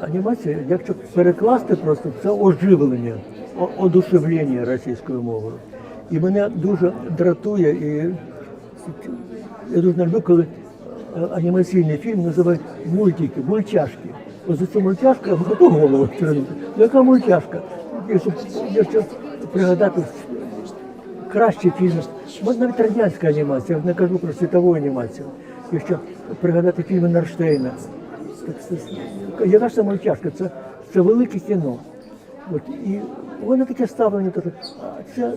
анімація, якщо перекласти просто, це оживлення, одушевлення російською мовою. І мене дуже дратує, і я дуже люблю, коли е, анімаційний фільм називають мультики, мультяшки. Ось цю мультяшку я готов голову тягнути. Яка мультяшка? Якщо пригадати кращий фільм, навіть радянська анімація, я не кажу про світову анімацію. Якщо пригадати фільми Нарштейна, так це, яка ж це мультяшка? Це, це велике кіно. От, і воно таке ставлення, таке, це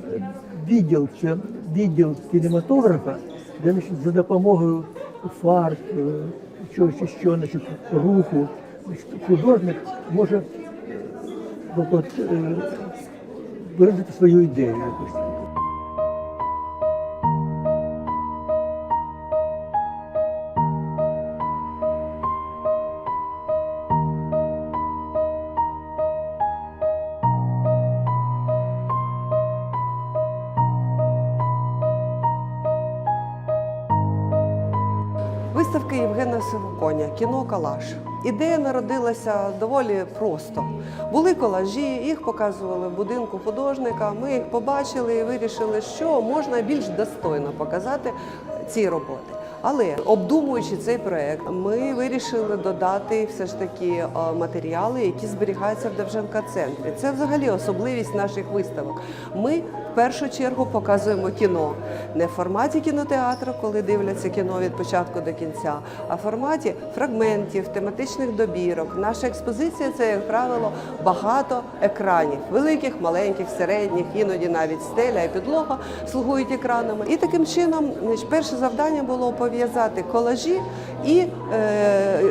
відділ, це відділ кінематографа, де значить, за допомогою фарб, е, чогось що, значить, руху, художник може е, е, виразити свою ідею якусь. Євгена коня, кіно Калаш. Ідея народилася доволі просто. Були колажі, їх показували в будинку художника. Ми їх побачили і вирішили, що можна більш достойно показати ці роботи. Але обдумуючи цей проект, ми вирішили додати все ж таки е, матеріали, які зберігаються в Довженка центрі. Це взагалі особливість наших виставок. Ми в першу чергу показуємо кіно не в форматі кінотеатру, коли дивляться кіно від початку до кінця, а в форматі фрагментів, тематичних добірок. Наша експозиція це, як правило, багато екранів, великих, маленьких, середніх, іноді навіть стеля і підлога слугують екранами. І таким чином, перше завдання було пов'язати колажі і е,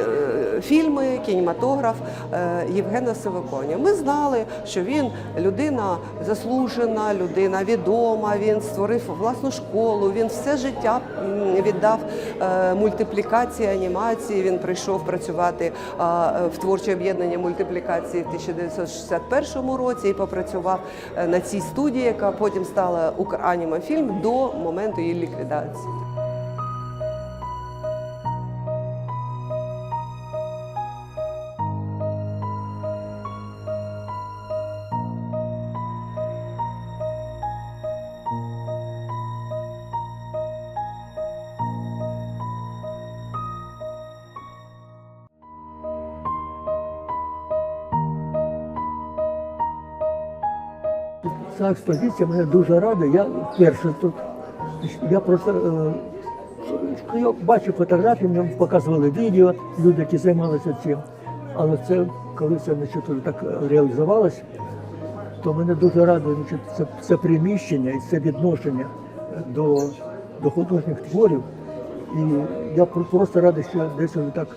фільми, кінематограф е, Євгена Сивоконя. Ми знали, що він людина заслужена, людина відома. Він створив власну школу. Він все життя віддав е, мультиплікації, анімації. Він прийшов працювати в творче об'єднання мультиплікації в 1961 році і попрацював на цій студії, яка потім стала Укранімафільм до моменту її ліквідації. Ця експозиція мене дуже рада. Я вперше тут. Я просто е, я бачу фотографії, мені показували відео, люди, які займалися цим. Але це, коли це значить, так реалізувалося, то мене дуже радує значить, це, це приміщення і це відношення до, до художніх творів. І я просто радий, що десь так,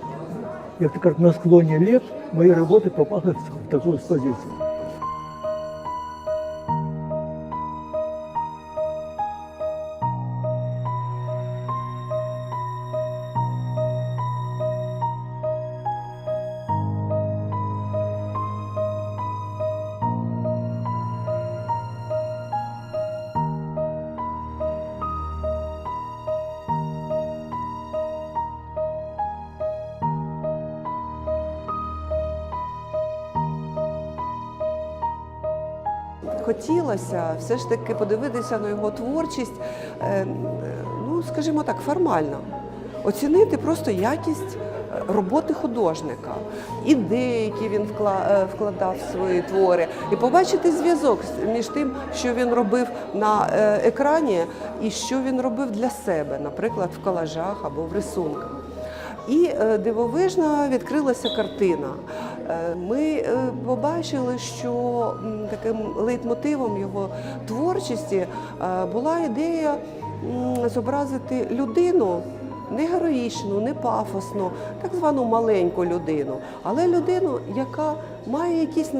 як то кажуть, на склоні літ мої роботи попали в таку експозицію. Хотілося все ж таки подивитися на його творчість, е, е, ну скажімо так, формально. Оцінити просто якість е, роботи художника, ідеї, які він вкладав в свої твори, і побачити зв'язок між тим, що він робив на екрані, і що він робив для себе, наприклад, в колажах або в рисунках. І дивовижно відкрилася картина. Е, Ми е, побачили, що таким лейтмотивом його творчості е, була ідея зобразити людину. Не героїчну, не пафосну, так звану маленьку людину, але людину, яка має якісь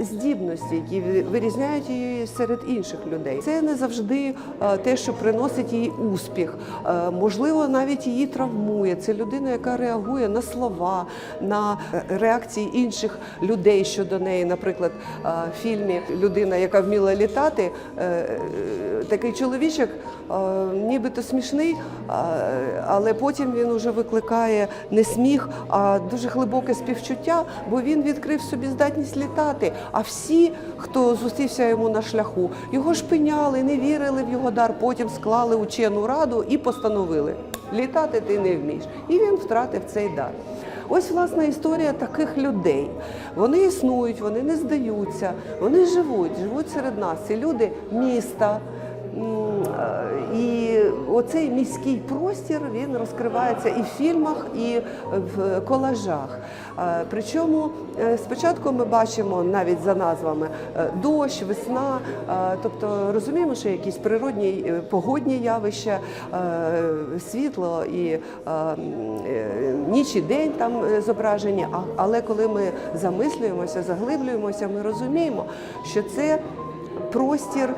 здібності, які вирізняють її серед інших людей. Це не завжди е, те, що приносить їй успіх. Е, Можливо, навіть її травмує. Це людина, яка реагує на слова, на е, реакції інших людей щодо неї. Наприклад, в фільмі людина, яка вміла літати, такий чоловічок, нібито смішний, але потім він уже викликає не сміх, а дуже глибоке співчуття, бо він відкрив собі здатність літати. А всі, хто зустрівся йому на шляху, його шпиняли, не вірили в його дар. Потім склали учену раду і постановили: літати ти не вмієш. І він втратив цей дар. Ось власне історія таких людей. Вони існують, вони не здаються, вони живуть, живуть серед нас. Ці люди міста. Е, І оцей міський простір він розкривається і в фільмах, і в колажах. Е, Причому е, спочатку ми бачимо навіть за назвами дощ, весна, тобто розуміємо, що якісь природні погодні явища, світло і ніч і день там зображені. Але коли ми замислюємося, заглиблюємося, ми розуміємо, що це простір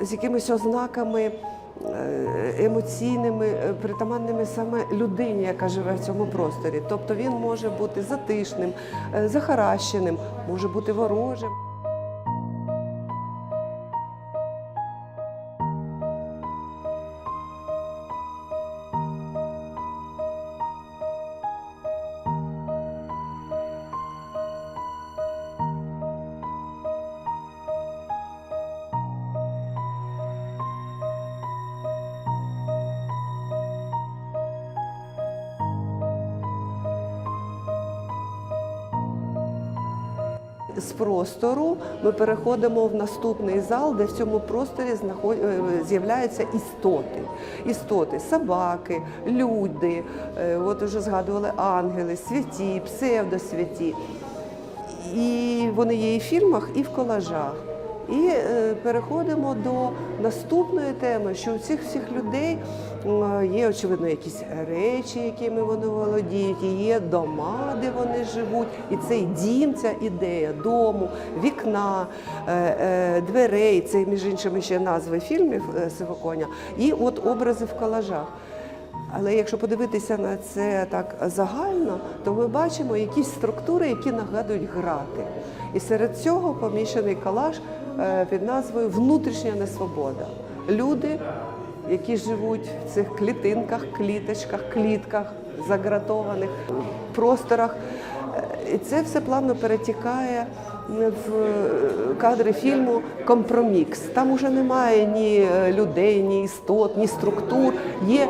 з якимись ознаками е, емоційними, е, притаманними саме людині, яка живе в цьому просторі. Тобто він може бути затишним, е, захаращеним, може бути ворожим. З простору ми переходимо в наступний зал, де в цьому просторі е, з'являються істоти. Істоти, собаки, люди, е, от вже згадували ангели, святі, псевдосвяті. І вони є і в фільмах, і в колажах. І е, переходимо до наступної теми, що у цих всіх людей є, очевидно, якісь речі, якими вони володіють, і є дома, де вони живуть. І цей дім, ця ідея дому, вікна, е, е, дверей, це між іншими ще назви фільмів Сивоконя, і от образи в колажах. Але якщо подивитися на це так загально, то ми бачимо якісь структури, які нагадують грати. І серед цього поміщений калаш під назвою Внутрішня несвобода. Люди, які живуть в цих клітинках, кліточках, клітках, загратованих просторах. Е, І це все плавно перетікає в е, кадри фільму Компромікс. Там уже немає ні е, людей, ні істот, ні структур. Є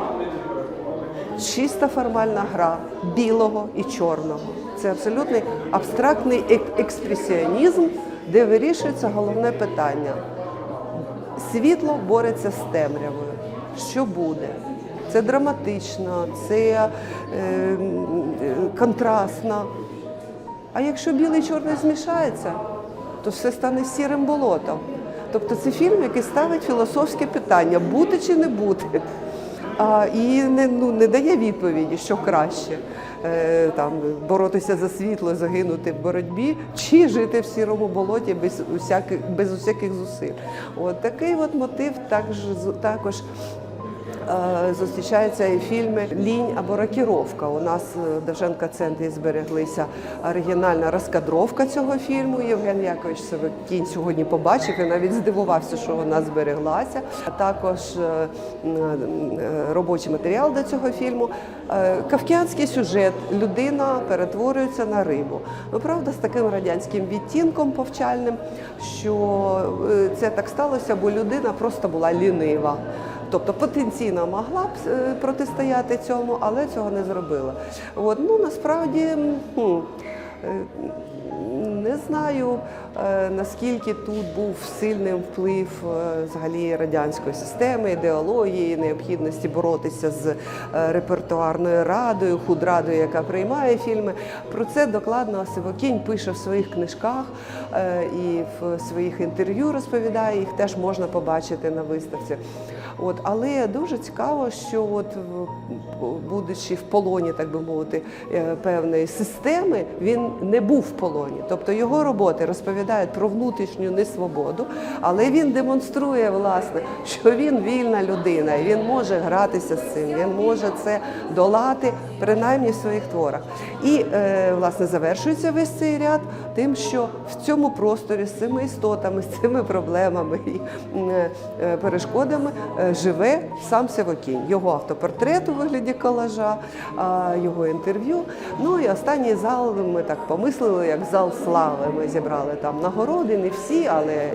чиста формальна гра білого і чорного. Це абсолютний абстрактний ек- експресіонізм, де вирішується головне питання. Світло бореться з темрявою. Що буде? Це драматично, це е, контрастно. А якщо білий і чорний змішається, то все стане сірим болотом. Тобто це фільм, який ставить філософське питання бути чи не бути. А, і не, ну, не дає відповіді, що краще там, боротися за світло, загинути в боротьбі, чи жити в сірому болоті без усяких, без усяких зусиль. От такий от мотив також, також Е, зустрічаються і фільми Лінь або рокіровка. У нас е, Довженка центрі збереглися оригінальна розкадровка цього фільму. Євген Якович Савикінь сьогодні побачив і навіть здивувався, що вона збереглася. А також е, е, робочий матеріал до цього фільму. Е, Кавказький сюжет людина перетворюється на рибу. Ну правда, з таким радянським відтінком повчальним, що е, це так сталося, бо людина просто була лінива. Тобто потенційно могла б е, протистояти цьому, але цього не зробила. От, ну насправді хм, е, не знаю е, наскільки тут був сильним вплив взагалі радянської системи, ідеології, необхідності боротися з репертуарною радою, худрадою, яка приймає фільми. Про це докладно Сивокінь пише в своїх книжках і в своїх інтерв'ю розповідає. Їх теж можна побачити на виставці. От, але дуже цікаво, що от будучи в полоні, так би мовити, е, певної системи, він не був в полоні. Тобто його роботи розповідають про внутрішню несвободу, але він демонструє власне, що він вільна людина, і він може гратися з цим, він може це долати принаймні в своїх творах. І е, власне завершується весь цей ряд тим, що в цьому просторі з цими істотами, з цими проблемами і е, перешкодами е, живе сам Севокінь. Його автопортрет у вигляді колажа, його інтерв'ю. Ну і останній зал ми так помислили, як зал слави. Ми зібрали там нагороди, не всі, але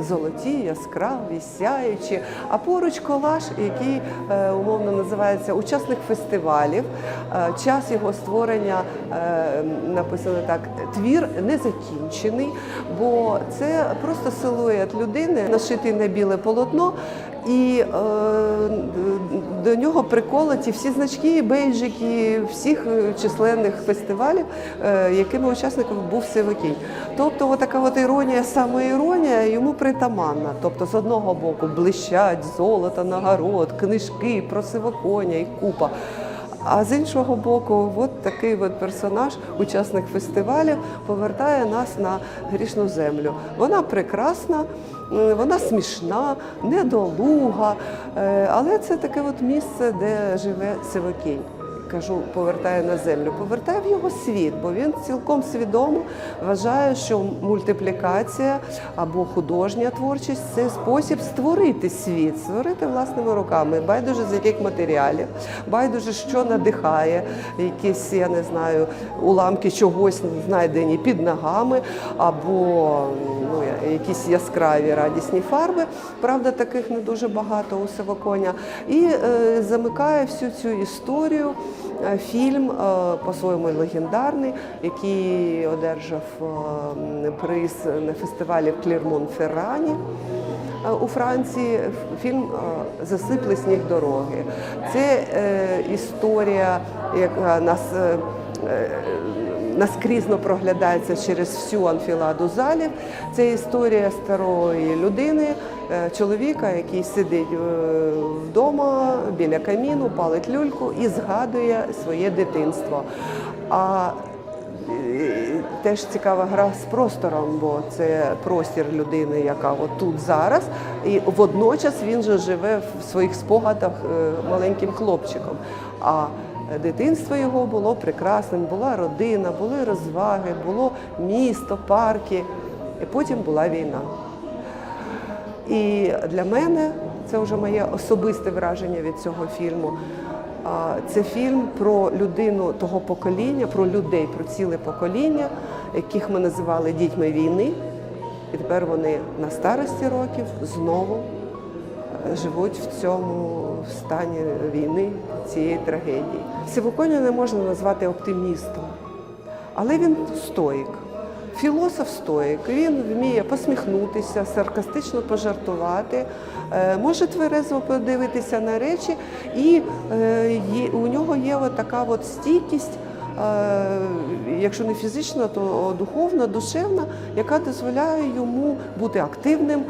золоті, яскраві, сяючі. А поруч колаж, який е, умовно називається учасник фестивалів. Е, Час його створення е, написано так: твір не закінчений, бо це просто силует людини, нашитий на біле полотно. І е, до нього приколоті всі значки, бейджики всіх е, численних фестивалів, е, якими учасником був Сивокінь. Тобто, отака от іронія, самоіронія йому притаманна. Тобто, з одного боку блищать золото, нагород, книжки про Сивоконя і купа. А з іншого боку, от такий от персонаж, учасник фестивалю, повертає нас на грішну землю. Вона прекрасна, вона смішна, недолуга, е, але це таке от місце, де живе Сивокінь. Кажу, повертає на землю, повертає в його світ, бо він цілком свідомо вважає, що мультиплікація або художня творчість це спосіб створити світ, створити власними руками, байдуже з яких матеріалів, байдуже, що надихає, якісь, я не знаю, уламки чогось знайдені під ногами, або ну, якісь яскраві радісні фарби. Правда, таких не дуже багато у Сивоконя. І е, замикає всю цю історію. е, Фільм е, по-своєму легендарний, який одержав е, приз на фестивалі в Клірмон-Феррані е, у Франції. Фільм е, Засипли сніг дороги. Це е, історія, яка нас. е, наскрізно проглядається через всю анфіладу залів. Це історія старої людини, е, чоловіка, який сидить е, вдома біля каміну, палить люльку і згадує своє дитинство. А е, Теж цікава гра з простором, бо це простір людини, яка от тут зараз, і водночас він же живе в своїх спогадах маленьким хлопчиком. А дитинство його було прекрасним, була родина, були розваги, було місто, парки, і потім була війна. І для мене це вже моє особисте враження від цього фільму. Це фільм про людину того покоління, про людей, про ціле покоління, яких ми називали дітьми війни. І тепер вони на старості років знову живуть в цьому стані війни, цієї трагедії. Сивоконя не можна назвати оптимістом, але він стоїк. Філософ стоїк, він вміє посміхнутися, саркастично пожартувати, е, може тверезо подивитися на речі, і е, у нього є така от стійкість, якщо не фізична, то духовна, душевна, яка дозволяє йому бути активним,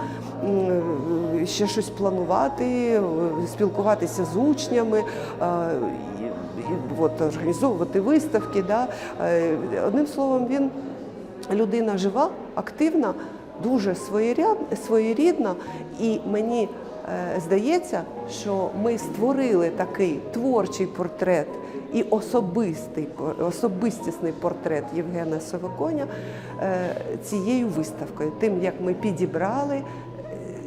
ще щось планувати, е, спілкуватися з учнями. е, от, організовувати виставки. Да. Е, Одним словом, він людина жива, активна, дуже своєрідна, і мені е, здається, що ми створили такий творчий портрет і особистий, особистісний портрет Євгена Совоконя е, цією виставкою, тим, як ми підібрали,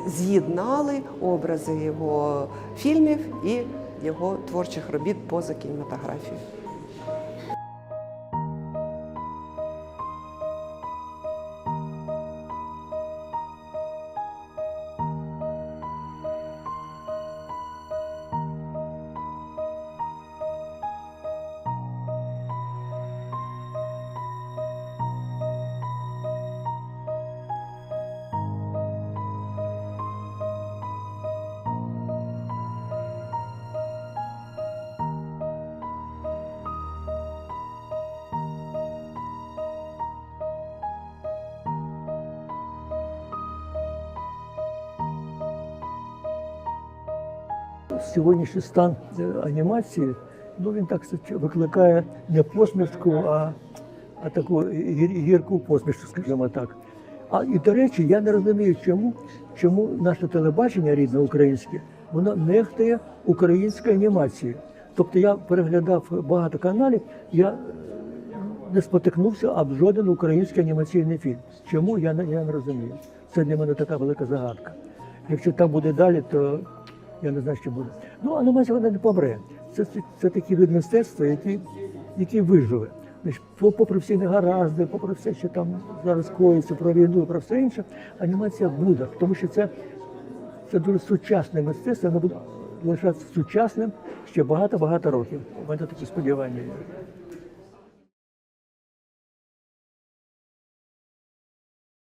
з'єднали образи його фільмів і його творчих робіт поза кінематографією. Сьогоднішній стан е, анімації, ну він так викликає не посмішку, а, а таку гірку посмішку, скажімо так. А і до речі, я не розумію, чому, чому наше телебачення рідне українське, воно нехтує українською анімацією. Тобто я переглядав багато каналів, я не спотикнувся об жоден український анімаційний фільм. Чому я не, я не розумію. Це для мене така велика загадка. Якщо там буде далі, то я не знаю, що буде. Ну, анімація вона не помре. Це, це, це такий вид мистецтва, який, який виживе. Значить, попри всі негаразди, попри все, що там зараз коїться про війну про все інше, анімація буде, тому що це, це дуже сучасне мистецтво, воно буде лишатися сучасним ще багато-багато років. У мене такі сподівання є.